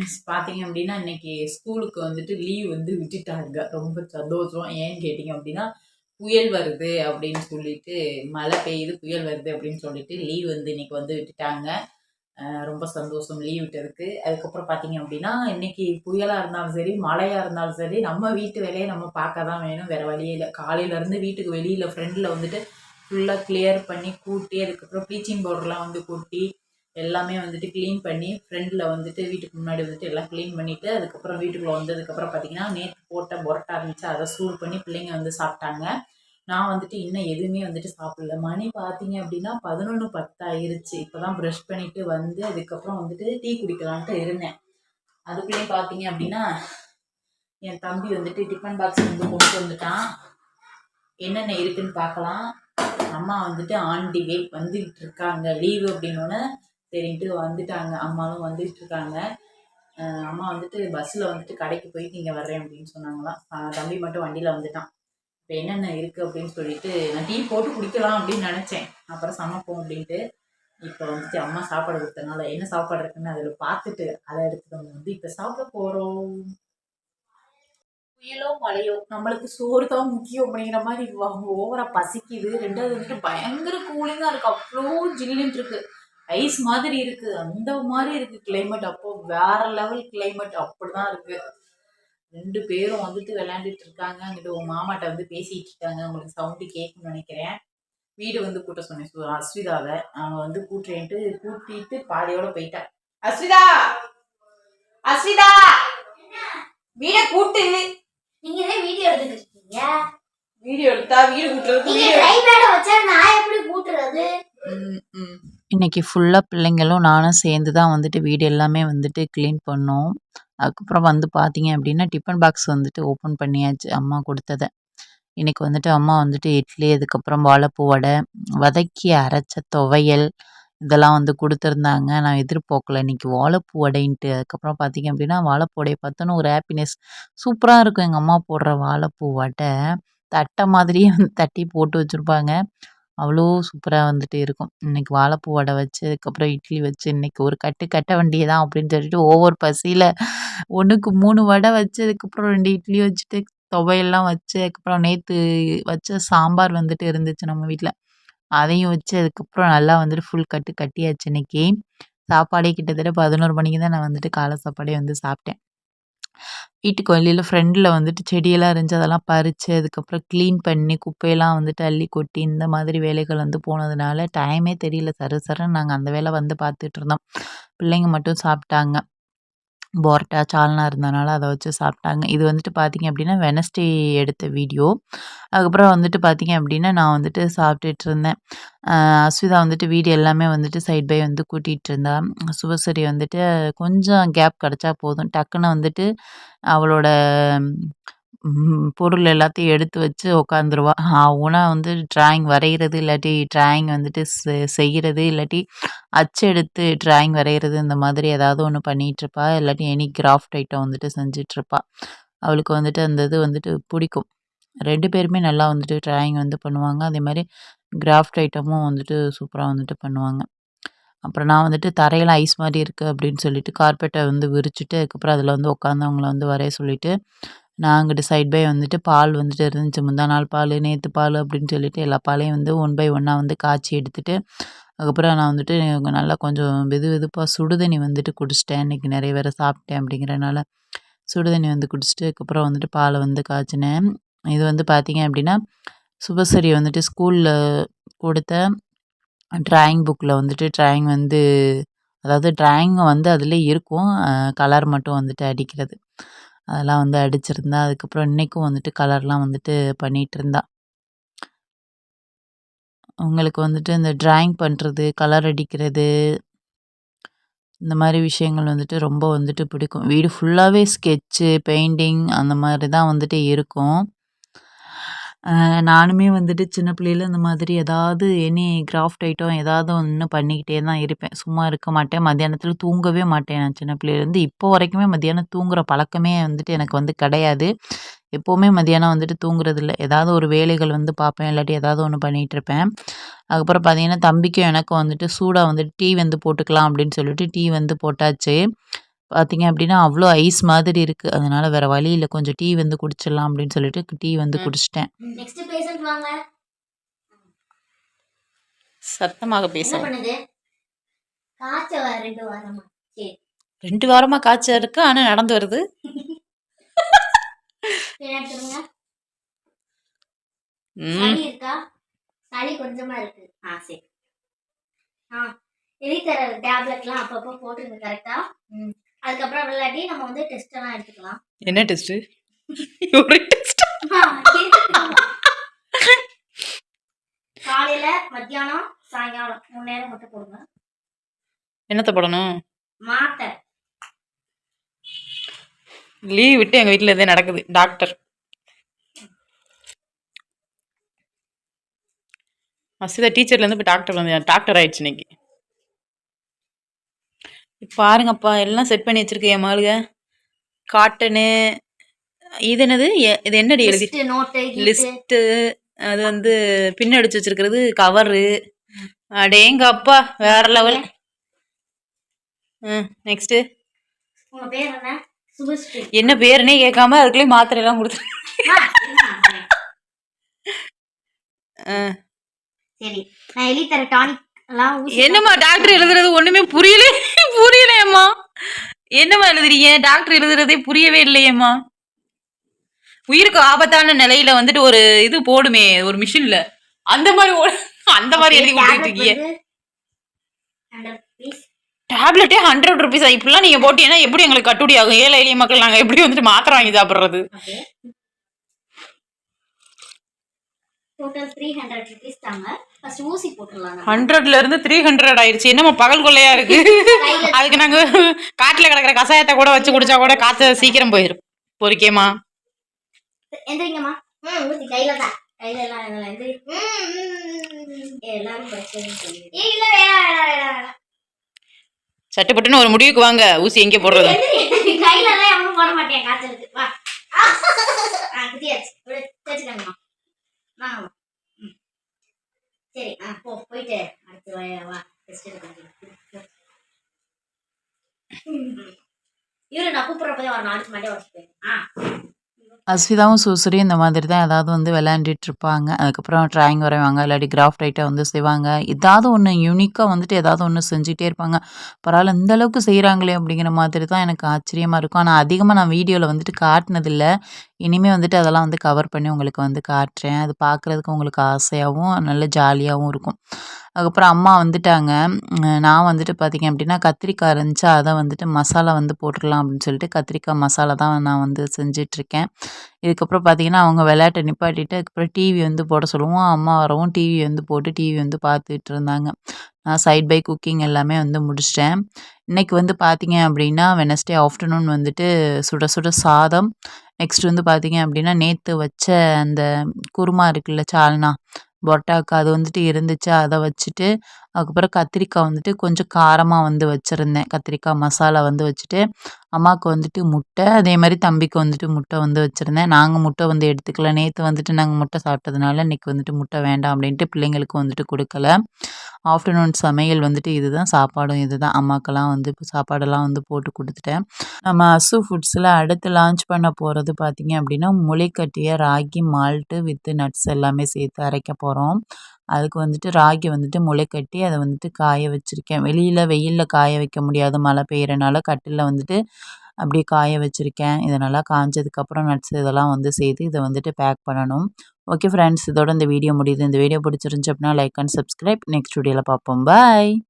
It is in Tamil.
ஃப்ரெண்ட்ஸ் பார்த்தீங்க அப்படின்னா இன்னைக்கு ஸ்கூலுக்கு வந்துட்டு லீவ் வந்து விட்டுட்டாங்க. ரொம்ப சந்தோஷம். ஏன்னு கேட்டிங்க அப்படின்னா புயல் வருது அப்படின்னு சொல்லிட்டு மழை பெய்யுது புயல் வருது அப்படின்னு சொல்லிட்டு லீவ் வந்து இன்னைக்கு வந்து விட்டுட்டாங்க. ரொம்ப சந்தோஷம் லீவ் விட்டதுக்கு. அதுக்கப்புறம் பார்த்தீங்க அப்படின்னா இன்னைக்கு புயலாக இருந்தாலும் சரி மழையாக இருந்தாலும் சரி நம்ம வீட்டு வேலையை நம்ம பார்க்க தான் வேணும். வேறு வழியே இல்லை. காலையிலேருந்து வீட்டுக்கு வெளியில் ஃப்ரெண்டில் வந்துட்டு ஃபுல்லாக கிளியர் பண்ணி கூட்டி அதுக்கப்புறம் ப்ளீச்சிங் பவுடர்லாம் வந்து கொட்டி எல்லாமே வந்துட்டு க்ளீன் பண்ணி ஃப்ரெண்டில் வந்துட்டு வீட்டுக்கு முன்னாடி வந்துட்டு எல்லாம் க்ளீன் பண்ணிவிட்டு அதுக்கப்புறம் வீட்டுக்குள்ளே வந்ததுக்கப்புறம் பார்த்தீங்கன்னா நேற்று போட்ட புரட்டா இருந்துச்சு. அதை சூடு பண்ணி பிள்ளைங்க வந்து சாப்பிட்டாங்க. நான் வந்துட்டு இன்னும் எதுவுமே வந்துட்டு சாப்பிடல. மணி பார்த்தீங்க அப்படின்னா பதினொன்று பத்தாயிருச்சு. இப்போ தான் ப்ரஷ் பண்ணிவிட்டு வந்து அதுக்கப்புறம் வந்துட்டு டீ குடிக்கலான்ட்டு இருந்தேன். அதுக்குள்ளேயும் பார்த்தீங்க அப்படின்னா என் தம்பி வந்துட்டு டிஃபன் பாக்ஸ் வந்து கொண்டு வந்துட்டான். என்னென்ன இருக்குன்னு பார்க்கலாம். அம்மா வந்துட்டு ஆன் டி வெயிட் வந்துகிட்டு இருக்காங்க. லீவு அப்படின்னோடனே சரின்ட்டு வந்துட்டாங்க. அம்மாவும் வந்துட்டு இருக்காங்க அம்மா வந்துட்டு பஸ்ஸில் வந்துட்டு கடைக்கு போயிட்டு இங்கே வர்றேன் அப்படின்னு சொன்னாங்களாம். தம்பி மட்டும் வண்டியில் வந்துட்டான். இப்போ என்னென்ன இருக்குது அப்படின்னு சொல்லிட்டு நான் டீ போட்டு குடிக்கலாம் அப்படின்னு நினச்சேன். அப்புறம் சமைப்போம் அப்படின்ட்டு. இப்போ வந்துட்டு அம்மா சாப்பாடு கொடுத்தனால என்ன சாப்பாடு இருக்குன்னு அதில் பார்த்துட்டு அதை எடுத்துட்டு வந்து வந்து இப்போ சாப்பிட போகிறோம் புயலோ மழையோ நம்மளுக்கு சோறு தான் முக்கியம் அப்படிங்கிற மாதிரி ஓவரா பசிக்குது. ரெண்டாவது வந்துட்டு பயங்கர கூலிங்காக இருக்கு. அவ்வளோ ஜில்லுன்னு இருக்கு. ஐஸ் மாதிரி இருக்கு அந்த மாதிரி இருக்கு கிளைமேட் அப்போ வேற லெவல் கிளைமேட் அப்படிதான் இருக்கு. ரெண்டு பேரும் வந்துட்டு விளையாண்டுட்டு இருக்காங்க. அங்கிட்டு உங்க மாமாட்ட வந்து பேசிட்டு இருக்காங்க. உங்களுக்கு சவுண்டு கேட்கும்னு நினைக்கிறேன். வீடு வந்து கூட்ட சொன்னேன் அஸ்விதாவை. அவங்க வந்து கூட்டுறேன்ட்டு கூட்டிட்டு பாதியோட போயிட்டா. அஸ்விதா! அஸ்விதா! வீடை கூட்டு. நீங்க தான் வீடியோ எடுத்துட்டு இருக்கீங்க வீடியோ எடுத்தா வீடு நீங்க ட்ரைபேட வச்சா நான் எப்படி கூட்டுறது? இன்னைக்கு ஃபுல்லாக பிள்ளைங்களும் நானும் சேர்ந்து தான் வந்துட்டு வீடு எல்லாமே வந்துட்டு க்ளீன் பண்ணோம். அதுக்கப்புறம் வந்து பார்த்தீங்க அப்படின்னா டிஃபன் பாக்ஸ் வந்துட்டு ஓப்பன் பண்ணியாச்சு அம்மா கொடுத்ததை. இன்னைக்கு வந்துட்டு அம்மா வந்துட்டு இட்லி அதுக்கப்புறம் வாழைப்பூ வடை வதக்கி அரைச்ச துவையல் இதெல்லாம் வந்து கொடுத்துருந்தாங்க. நான் எதிர்பார்க்கல இன்றைக்கி வாழைப்பூ வடைன்ட்டு. அதுக்கப்புறம் பார்த்தீங்க அப்படின்னா வாழைப்பூ வடையை ஒரு ஹாப்பினஸ் சூப்பராக இருக்கும். எங்கள் அம்மா போடுற வாழைப்பூ வடை. தட்டை மாதிரியே வந்து தட்டி போட்டு வச்சுருப்பாங்க. அவ்வளோ சூப்பராக வந்துட்டு இருக்கும். இன்னைக்கு வாழைப்பூ வடை வச்சு அதுக்கப்புறம் இட்லி வச்சு இன்னைக்கு ஒரு கட்டு கட்ட வண்டியை தான் அப்படின்னு சொல்லிட்டு ஒவ்வொரு பசியில் ஒன்றுக்கு மூணு வடை வச்சு அதுக்கப்புறம் ரெண்டு இட்லி வச்சுட்டு துவையெல்லாம் வச்சு அதுக்கப்புறம் நேற்று வச்ச சாம்பார் வந்துட்டு இருந்துச்சு நம்ம வீட்டில் அதையும் வச்சு அதுக்கப்புறம் நல்லா வந்துட்டு ஃபுல் கட்டு கட்டியாச்சு இன்னைக்கு. சாப்பாடே கிட்டத்தட்ட பதினோரு மணிக்கு தான் நான் வந்துட்டு காலை சாப்பாடே வந்து சாப்பிட்டேன். வீட்டுக்கு வெளியில் ஃப்ரெண்டில் வந்துட்டு செடியெல்லாம் இருந்துச்சு அதெல்லாம் பறித்து அதுக்கப்புறம் க்ளீன் பண்ணி குப்பையெல்லாம் வந்துட்டு அள்ளி கொட்டி இந்த மாதிரி வேலைகள் வந்து போனதுனால டைமே தெரியல. சர சரன்னு நாங்கள் அந்த வேலை வந்து பார்த்துட்ருந்தோம் பிள்ளைங்க மட்டும் சாப்பிட்டாங்க. போர்ட்டா சால்னா இருந்தனால அதை வச்சு சாப்பிட்டாங்க இது வந்துட்டு பார்த்தீங்க அப்படின்னா வெனஸ்டே எடுத்த வீடியோ. அதுக்கப்புறம் வந்துட்டு பார்த்தீங்க அப்படின்னா நான் வந்துட்டு சாப்பிட்டுட்டு இருந்தேன் அஸ்விதா வந்துட்டு வீடு எல்லாமே வந்துட்டு சைட் பை வந்து கூட்டிகிட்டு இருந்தா சுபசரி வந்துட்டு கொஞ்சம் கேப் கிடச்சா போதும். டக்குன்னு வந்துட்டு அவளோட ம், பொருள் எல்லாத்தையும் எடுத்து வச்சு உக்காந்துருவா. அவனா வந்து டிராயிங் வரைகிறது இல்லாட்டி டிராயிங் வந்துட்டு செ- செய்கிறது இல்லாட்டி அச்செடுத்து டிராயிங் வரைகிறது இந்த மாதிரி ஏதாவது ஒன்று பண்ணிகிட்ருப்பா இல்லாட்டி எனி கிராஃப்ட் ஐட்டம் வந்துட்டு செஞ்சுட்டு அவளுக்கு வந்துட்டு அந்த இது வந்துட்டு பிடிக்கும். ரெண்டு பேருமே நல்லா வந்துட்டு டிராயிங் வந்து பண்ணுவாங்க. அதே மாதிரி கிராஃப்ட் ஐட்டமும் வந்துட்டு சூப்பராக வந்துட்டு பண்ணுவாங்க. அப்புறம் நான் வந்துட்டு தரையெல்லாம் ஐஸ் மாதிரி இருக்குது அப்படின்னு சொல்லிட்டு கார்பெட்டை வந்து விரிச்சிட்டு அதுக்கப்புறம் அதில் வந்து உட்காந்து அவங்கள வந்து வரைய சொல்லிட்டு நான் அங்கிட்டு சைட் பை வந்துட்டு பால் வந்துட்டு இருந்துச்சு. முந்தா நாள் பால் நேற்று பால் அப்படின்னு சொல்லிட்டு எல்லா பாலையும் வந்து ஒன் பை ஒன்னாக வந்து காய்ச்சி எடுத்துட்டு அதுக்கப்புறம் நான் வந்துட்டு நல்லா கொஞ்சம் வெது வெதுப்பாக சுடுதண்ணி வந்துட்டு குடிச்சிட்டேன். இன்றைக்கி நிறைய பேரை சாப்பிட்டேன் அப்படிங்கிறனால சுடுதண்ணி வந்து குடிச்சிட்டு அதுக்கப்புறம் வந்துட்டு பாலை வந்து காய்ச்சினேன். இது வந்து பார்த்தீங்க அப்படின்னா சுபசரி வந்துட்டு ஸ்கூலில் கொடுத்த ட்ராயிங் புக்கில் வந்துட்டு ட்ராயிங் வந்து அதாவது ட்ராயிங் வந்து அதில் இருக்கும். கலர் மட்டும் வந்துட்டு அடிக்கிறது. அதெல்லாம் வந்து அடிச்சிருந்தா அதுக்கப்புறம் இன்றைக்கும் வந்துட்டு கலர்லாம் வந்துட்டு பண்ணிகிட்டு இருந்தா உங்களுக்கு வந்துட்டு இந்த ட்ராயிங் பண்ணுறது கலர் அடிக்கிறது இந்த மாதிரி விஷயங்கள் வந்துட்டு ரொம்ப வந்துட்டு பிடிக்கும். வீடு ஃபுல்லாகவே ஸ்கெட்சு பெயிண்டிங் அந்த மாதிரி தான் வந்துட்டு இருக்கும். நானுமே வந்துட்டு சின்ன பிள்ளையில இந்த மாதிரி ஏதாவது எனி கிராஃப்ட் ஐட்டம் ஏதாவது ஒன்று பண்ணிக்கிட்டே தான் இருப்பேன். சும்மா இருக்க மாட்டேன். மத்தியானத்தில் தூங்கவே மாட்டேன் நான் சின்ன பிள்ளையிலேருந்து இப்போ வரைக்குமே மத்தியானம் தூங்குற பழக்கமே வந்துட்டு எனக்கு வந்து கிடையாது. எப்போவுமே மதியானம் வந்துட்டு தூங்குறது இல்லை ஏதாவது ஒரு வேலைகள் வந்து பார்ப்பேன். இல்லாட்டி ஏதாவது ஒன்று பண்ணிகிட்டு இருப்பேன். அதுக்கப்புறம் பார்த்தீங்கன்னா தம்பிக்கும் எனக்கும் வந்துட்டு சூடாக வந்துட்டு டீ வந்து போட்டுக்கலாம் அப்படின்னு சொல்லிட்டு டீ வந்து போட்டாச்சு. பார்த்தீங்க அப்படின்னா அவ்வளோ ஐஸ் மாதிரி இருக்குது அதனால் வேறு வழி இல்லை. கொஞ்சம் டீ வந்து குடிச்சிடலாம் அப்படின்னு சொல்லிட்டு டீ வந்து. குடிச்சிட்டேன். நெக்ஸ்ட் பேஷண்ட் வாங்க. சத்தமாக பேச ரெண்டு வாரமா? சரி. ரெண்டு வாரமா காய்ச்சல் இருக்கு. ஆனா நடந்து வருது. சளி கொஞ்சமா இருக்கு. ஆ சரி. ஆ எலித்தர டேப்லெட்லாம் அப்பப்போ போட்டுருங்க கரெக்டா ம். அதுக்கப்புறம் விளையாட்டி நம்ம வந்து டெஸ்ட் எல்லாம் எடுத்துக்கலாம். என்ன டெஸ்ட் ஒரு டெஸ்ட். காலையில மத்தியானம் சாயங்காலம் மூணு நேரம் மட்டும் போடுங்க. என்னத்த போடணும்? மாத்தை. லீவ் விட்டு எங்க வீட்ல இதே நடக்குது. டாக்டர் மசிதா டீச்சர்ல இருந்து இப்போ டாக்டர் வந்து டாக்டர் ஆயிடுச்சு இன்னைக்கு. இப்ப பாருங்கப்பா எல்லாம் செட் பண்ணி வச்சிருக்கேன் என் மாளுக? காட்டனு இது என்னது? எ- இது என்னடி எழுதி? லிஸ்ட்டு அது வந்து பின் அடிச்சு வச்சிருக்கிறது கவரு அடேங்க அப்பா வேற லெவல் ம் நெக்ஸ்ட் உங்க பேர் என்ன? சுபஸ்ரீ. என்ன பேருனே கேட்காம அதுக்குள்ளே மாத்திரை எல்லாம் கொடுத்து ஆ, இருங்க. ஆ. சரி. நான் எலித்தர டானிக் எல்லாம் ஊசி என்னம்மா டாக்டர் எழுதுறது ஒண்ணுமே புரியல. புரியலையேம்மா. என்னம்மா எழுதுறீங்க? டாக்டர் எழுதுறதே புரியவே இல்லையேம்மா. உயிருக்கு ஆபத்தான நிலையில வந்துட்டு ஒரு இது போடுமே ஒரு மிஷின்ல. அந்த மாதிரி அந்த மாதிரி எழுதி கொடுத்துட்டு இருக்கீங்க. டேப்லெட்டே ஹண்ட்ரட் ருபீஸ் இப்படிலாம் நீங்க போட்டீங்கன்னா எப்படி எங்களுக்கு கட்டுப்படி ஆகும்? ஏழை எளிய மக்கள் நாங்க எப்படி வந்துட்டு மாத்திரை வாங்கி சாப்பிடுறது? டோட்டல் த்ரீ ஹண்ட்ரட் ருபீஸ் தாங்க. ஃபர்ஸ்ட் ஊசி போட்டுடலாம் நம்ம. ஹண்ட்ரட்ல இருந்து த்ரீ ஹண்ட்ரட் ஆயிருச்சு என்னம்மா பகல் கொள்ளையா இருக்கு? கையில அதுக்கு நாங்க காட்டுல கிடக்குற கசாயத்தை கூட வச்சு குடிச்சா கூட காய்ச்சல் சீக்கிரம் போயிரும். பொறிக்கேமா எந்திரிங்கம்மா. ம் ஊசி கையில தான். கையில எல்லாம் இதெல்லாம் எந்திரி ம், ம், ம். ஏ, எல்லாரும் படிச்சதுன்னு சொல்லி ஏ இல்ல வேணாம் வேணாம் வேணாம் வேணாம். சட்டுப்பட்டுன்னு ஒரு முடிவுக்கு வாங்க. ஊசி எங்க போடுறது? எந்திரி. கையில எல்லாம் எவனும் போட மாட்டேன் காய்ச்சலுக்கு வா. ஆ குத்தியாச்சு. விடு சரி ஆ போ போயிட்டு அடுத்து வா டெஸ்ட் எடுக்க இவரு நான் வரணும் அடுத்து வச்சுட்டு ஆ. அஸ்விதாவும் சூசரியும் இந்த மாதிரி தான் ஏதாவது வந்து விளையாண்டுட்டு இருப்பாங்க. அதுக்கப்புறம் ட்ராயிங் வரைவாங்க இல்லாட்டி கிராஃப்ட் ஐட்டம் வந்து செய்வாங்க. ஏதாவது ஒன்று யூனிக்காக வந்துட்டு ஏதாவது ஒன்று செஞ்சுட்டே இருப்பாங்க. பரவாயில்ல இந்த அளவுக்கு செய்கிறாங்களே அப்படிங்கிற மாதிரி தான் எனக்கு ஆச்சரியமாக இருக்கும். ஆனால் அதிகமாக நான் வீடியோவில் வந்துட்டு காட்டினதில்லை. இனிமேல் வந்துட்டு அதெல்லாம் வந்து கவர் பண்ணி உங்களுக்கு வந்து காட்டுறேன். அது பார்க்குறதுக்கு உங்களுக்கு ஆசையாகவும் நல்ல ஜாலியாகவும் இருக்கும். அதுக்கப்புறம் அம்மா வந்துட்டாங்க. நான் வந்துட்டு பார்த்தீங்க அப்படின்னா கத்திரிக்காய் இருந்துச்சு அதை வந்துட்டு மசாலா வந்து போட்டுடலாம் அப்படின்னு சொல்லிட்டு கத்திரிக்காய் மசாலா தான் நான் வந்து செஞ்சிட்ருக்கேன் இதுக்கப்புறம் பார்த்தீங்கன்னா அவங்க விளையாட்டை நிப்பாட்டிட்டு அதுக்கப்புறம் டிவி வந்து போட சொல்லுவோம். அம்மா வரவும் டிவி வந்து போட்டு டிவி வந்து பார்த்துட்டு இருந்தாங்க. நான் சைட் பை குக்கிங் எல்லாமே வந்து முடிச்சிட்டேன். இன்றைக்கி வந்து பார்த்தீங்க அப்படின்னா வெனஸ்டே ஆஃப்டர்நூன் வந்துட்டு சுட சுட சாதம். நெக்ஸ்ட் வந்து பார்த்தீங்க அப்படின்னா நேற்று வச்ச அந்த குருமா இருக்குல்ல சால்னா. பொட்டாக்கு அது வந்துட்டு இருந்துச்சு. அதை வச்சுட்டு அதுக்கப்புறம் கத்திரிக்காய் வந்துட்டு கொஞ்சம் காரமாக வந்து வச்சுருந்தேன். கத்திரிக்காய் மசாலா வந்து வச்சுட்டு அம்மாவுக்கு வந்துட்டு முட்டை அதே மாதிரி தம்பிக்கு வந்துட்டு முட்டை வந்து வச்சுருந்தேன். நாங்கள் முட்டை வந்து எடுத்துக்கல. நேற்று வந்துட்டு நாங்கள் முட்டை சாப்பிட்டதுனால இன்றைக்கி வந்துட்டு முட்டை வேண்டாம் அப்படின்ட்டு பிள்ளைங்களுக்கு வந்துட்டு கொடுக்கல. ஆஃப்டர்நூன் சமையல் வந்துட்டு இதுதான். சாப்பாடும் இதுதான். அம்மாக்கெல்லாம் வந்து இப்போ சாப்பாடெல்லாம் வந்து போட்டு கொடுத்துட்டேன். நம்ம அசு ஃபுட்ஸில் அடுத்து லான்ச் பண்ண போகிறது பார்த்திங்க அப்படின்னா முளைக்கட்டிய ராகி மால்ட்டு வித்து நட்ஸ் எல்லாமே சேர்த்து அரைக்க போகிறோம் அதுக்கு வந்துட்டு ராகி வந்துட்டு முளைக்கட்டி அதை வந்துட்டு காய வச்சுருக்கேன். வெளியில் வெயிலில் காய வைக்க முடியாது மழை பெய்கிறனால கட்டிலில் வந்துட்டு அப்படியே காய வச்சுருக்கேன். இது நல்லா காஞ்சதுக்கப்புறம் நட்ஸ் இதெல்லாம் வந்து சேர்த்து இதை வந்துட்டு பேக் பண்ணணும். ஓகே ஃப்ரெண்ட்ஸ் இதோட இந்த வீடியோ முடியுது. இந்த வீடியோ பிடிச்சிருந்துச்சு அப்படின்னா லைக் அண்ட் சப்ஸ்கிரைப் நெக்ஸ்ட் வீடியோவில் பார்ப்போம். பாய்